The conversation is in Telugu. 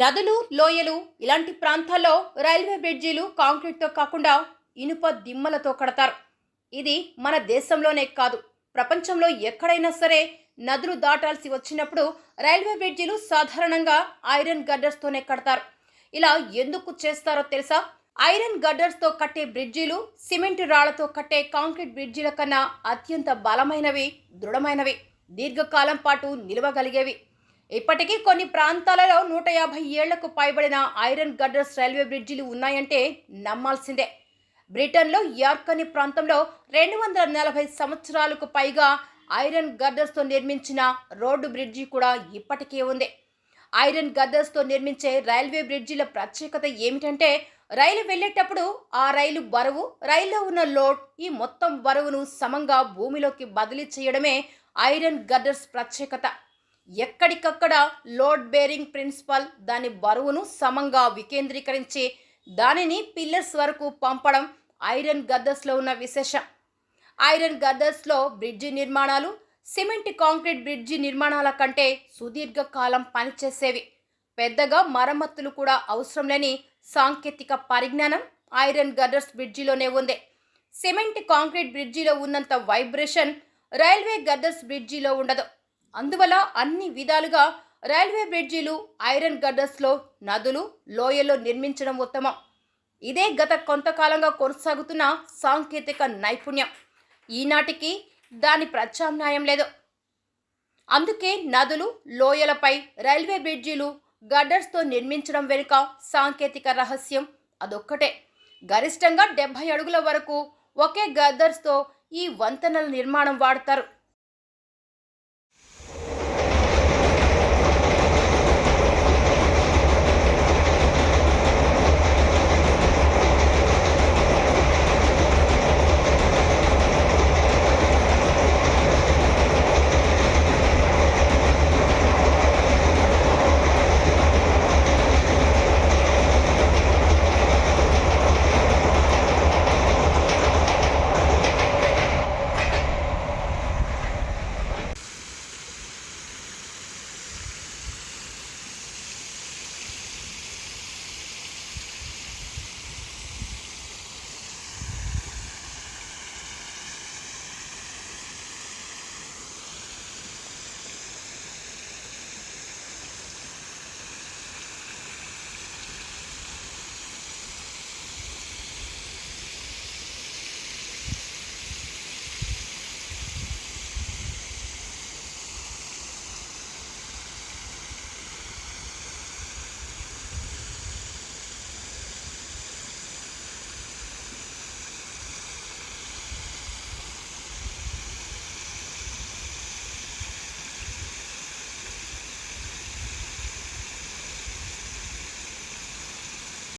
నదులు లోయలు ఇలాంటి ప్రాంతాల్లో రైల్వే బ్రిడ్జీలు కాంక్రీట్తో కాకుండా ఇనుప దిమ్మలతో కడతారు. ఇది మన దేశంలోనే కాదు ప్రపంచంలో ఎక్కడైనా సరే నదులు దాటాల్సి వచ్చినప్పుడు రైల్వే బ్రిడ్జీలు సాధారణంగా ఐరన్ గడ్డర్స్తోనే కడతారు. ఇలా ఎందుకు చేస్తారో తెలుసా? ఐరన్ గడ్డర్స్తో కట్టే బ్రిడ్జీలు సిమెంట్ రాళ్ళతో కట్టే కాంక్రీట్ బ్రిడ్జీల కన్నా అత్యంత బలమైనవి దృఢమైనవి దీర్ఘకాలం పాటు నిలవగలిగేవి. ఇప్పటికీ కొన్ని ప్రాంతాలలో నూట యాభై ఏళ్ళకు పైబడిన ఐరన్ గడ్డర్స్ రైల్వే బ్రిడ్జిలు ఉన్నాయంటే నమ్మాల్సిందే. బ్రిటన్లో యార్క్ అనే ప్రాంతంలో రెండు వందల నలభై సంవత్సరాలకు పైగా ఐరన్ గడ్డర్స్తో నిర్మించిన రోడ్డు బ్రిడ్జి కూడా ఇప్పటికే ఉంది. ఐరన్ గద్దర్స్తో నిర్మించే రైల్వే బ్రిడ్జిల ప్రత్యేకత ఏమిటంటే రైలు వెళ్ళేటప్పుడు ఆ రైలు బరువు రైల్లో ఉన్న లోడ్ ఈ మొత్తం బరువును సమంగా భూమిలోకి బదిలీ చేయడమే ఐరన్ గడ్డర్స్ ప్రత్యేకత. ఎక్కడికక్కడ లోడ్ బేరింగ్ ప్రిన్సిపల్ దాని బరువును సమంగా వికేంద్రీకరించి దానిని పిల్లర్స్ వరకు పంపడం ఐరన్ గద్దస్లో ఉన్న విశేషం. ఐరన్ గద్దస్లో బ్రిడ్జి నిర్మాణాలు సిమెంట్ కాంక్రీట్ బ్రిడ్జి నిర్మాణాల కంటే సుదీర్ఘకాలం పనిచేసేవి. పెద్దగా మరమ్మతులు కూడా అవసరం లేని సాంకేతిక పరిజ్ఞానం ఐరన్ గడ్డర్స్ బ్రిడ్జిలోనే ఉంది. సిమెంట్ కాంక్రీట్ బ్రిడ్జిలో ఉన్నంత వైబ్రేషన్ రైల్వే గడ్డర్స్ బ్రిడ్జిలో ఉండదు. అందువల్ల అన్ని విధాలుగా రైల్వే బ్రిడ్జిలు ఐరన్ గడ్డర్స్లో నదులు లోయల్లో నిర్మించడం ఉత్తమం. ఇదే గత కొంతకాలంగా కొనసాగుతున్న సాంకేతిక నైపుణ్యం. ఈనాటికి దాని ప్రత్యామ్నాయం లేదు. అందుకే నదులు లోయలపై రైల్వే బ్రిడ్జిలు గడ్డర్స్తో నిర్మించడం వెనుక సాంకేతిక రహస్యం అదొక్కటే. గరిష్టంగా డెబ్బై అడుగుల వరకు ఒకే గద్దర్స్తో ఈ వంతెనల నిర్మాణం వాడతారు.